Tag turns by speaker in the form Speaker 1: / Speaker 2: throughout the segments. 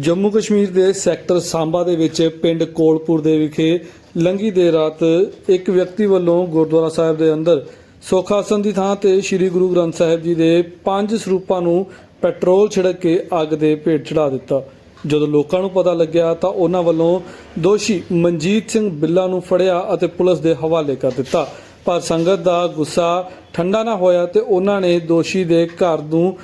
Speaker 1: ਜੰਮੂ ਕਸ਼ਮੀਰ ਦੇ ਸੈਕਟਰ ਸਾਂਬਾ ਦੇ ਵਿੱਚ ਪਿੰਡ ਕੋਲਪੁਰ ਦੇ ਵਿਖੇ ਲੰਗੀ ਦੇ ਰਾਤ ਇੱਕ ਵਿਅਕਤੀ ਵੱਲੋਂ ਗੁਰਦੁਆਰਾ ਸਾਹਿਬ ਦੇ ਅੰਦਰ ਸੁੱਖ ਆਸਣ ਦੀ ਥਾਂ ਤੇ ਸ੍ਰੀ ਗੁਰੂ ਗ੍ਰੰਥ ਸਾਹਿਬ ਜੀ ਦੇ ਪੰਜ ਸਰੂਪਾਂ ਨੂੰ ਪੈਟਰੋਲ ਛਿੜਕ ਕੇ ਅੱਗ ਦੇ ਭੇਟ ਚੜਾ ਦਿੱਤਾ। ਜਦੋਂ ਲੋਕਾਂ ਨੂੰ ਪਤਾ ਲੱਗਿਆ ਤਾਂ ਉਹਨਾਂ ਵੱਲੋਂ ਦੋਸ਼ੀ ਮਨਜੀਤ ਸਿੰਘ ਬਿੱਲਾ ਨੂੰ ਫੜਿਆ ਅਤੇ ਪੁਲਿਸ ਦੇ ਹਵਾਲੇ ਕਰ ਦਿੱਤਾ। ਪਰ ਸੰਗਤ ਦਾ ਗੁੱਸਾ ਠੰਡਾ ਨਾ ਹੋਇਆ ਤੇ ਉਹਨਾਂ ਨੇ ਦੋਸ਼ੀ ਦੇ ਘਰ ਨੂੰ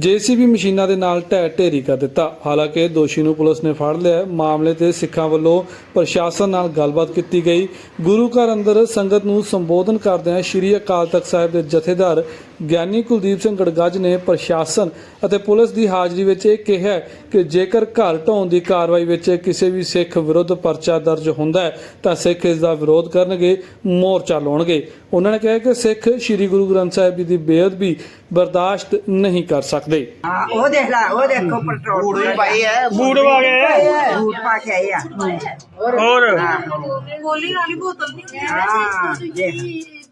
Speaker 1: ਜੀਸੀਬੀ ਮਸ਼ੀਨਾਂ ਦੇ ਨਾਲ ਢਹਿ ਢੇਰੀ ਕਰ ਦਿੱਤਾ। ਹਾਲਾਂਕਿ ਦੋਸ਼ੀ ਨੂੰ ਪੁਲਿਸ ਨੇ ਫੜ ਲਿਆ। ਮਾਮਲੇ ਤੇ ਸਿੱਖਾਂ ਵੱਲੋਂ ਪ੍ਰਸ਼ਾਸਨ ਨਾਲ ਗੱਲਬਾਤ ਕੀਤੀ ਗਈ। ਗੁਰੂ ਘਰ ਅੰਦਰ ਸੰਗਤ ਨੂੰ ਸੰਬੋਧਨ ਕਰਦਿਆਂ ਸ੍ਰੀ ਅਕਾਲ ਤਖਤ ਸਾਹਿਬ ਦੇ ਜਥੇਦਾਰ ਗਿਆਨੀ ਕੁਲਦੀਪ ਸਿੰਘ ਗੜਗੱਜ ਨੇ ਪ੍ਰਸ਼ਾਸਨ ਅਤੇ ਪੁਲਿਸ ਦੀ ਹਾਜ਼ਰੀ ਵਿੱਚ ਇਹ ਕਿਹਾ ਕਿ ਜੇਕਰ ਘਰ ਢਾਉਣ ਦੀ ਕਾਰਵਾਈ ਵਿੱਚ ਕਿਸੇ ਵੀ ਸਿੱਖ ਵਿਰੁੱਧ ਪਰਚਾ ਦਰਜ ਹੁੰਦਾ ਹੈ ਤਾਂ ਸਿੱਖ ਇਸ ਦਾ ਵਿਰੋਧ ਕਰਨਗੇ ਮੋਰਚਾ ਲਾਉਣਗੇ। ਉਹਨਾਂ ਨੇ ਕਿਹਾ ਕਿ ਸਿੱਖ ਸ੍ਰੀ ਗੁਰੂ ਗ੍ਰੰਥ ਸਾਹਿਬ ਜੀ ਦੀ ਬੇਅਦਬੀ ਬਰਦਾਸ਼ਤ ਨਹੀਂ ਕਰ ਸਕਦੇ।
Speaker 2: ਹਾਂ ਉਹ ਦੇਖ ਲੈ ਉਹ ਦੇਖੋ ਪੈਟਰੋਲ
Speaker 3: ਬੂਟ ਵੀ ਪਾਈ ਹੈ।
Speaker 4: ਬੂਟ ਪਾ ਕੇ
Speaker 2: ਬੂਟ ਪਾ ਕੇ ਆਏ ਆ।
Speaker 4: ਹੋਰ।
Speaker 5: ਗੋਲੀ ਵਾਲੀ ਬੋਤਲ ਨਹੀਂ
Speaker 2: ਹਾਂ ਦੇਖ।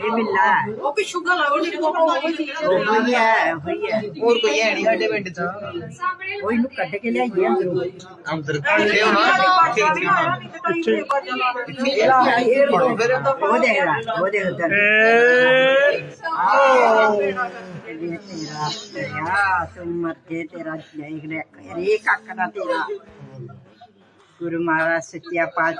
Speaker 2: ਇਹ ਬਿੱਲਾ ਹੈ।
Speaker 5: ਉਹ ਪਿੱਛੂ ਗਲਾ ਉਹ ਨਹੀਂ
Speaker 2: ਉਹ ਹੀ ਹੈ ਉਹ ਹੀ ਹੈ
Speaker 3: ਹੋਰ ਕੋਈ ਹੈ ਨਹੀਂ ਸਾਡੇ ਪਿੰਡ ਚ
Speaker 2: ਉਹ ਇਹਨੂੰ ਕੱਢ ਕੇ ਲਿਆਈਏ ਅੰਦਰੋਂ
Speaker 3: ਅੰਦਰ ਕਿੱਥੇ ਹੋਣਾ ਕਿੱਥੇ ਹੋਣਾ
Speaker 2: ਉਹ ਦੇਖ ਲੈ ਉਹ ਦੇਖ ਉਧਰ
Speaker 4: ਏ
Speaker 2: ਤੇਰਾ ਤੇਰਾ ਤੂੰ ਮਰ ਕੇ ਤੇਰਾ ਦੇਖ ਲੈ ਹਰੇਕ ਅੱਖ ਦਾ ਤੇਰਾ ਗੁਰੂ ਮਹਾਰਾਜ ਸੱਚਿਆ ਪਾਤਸ਼ਾਹ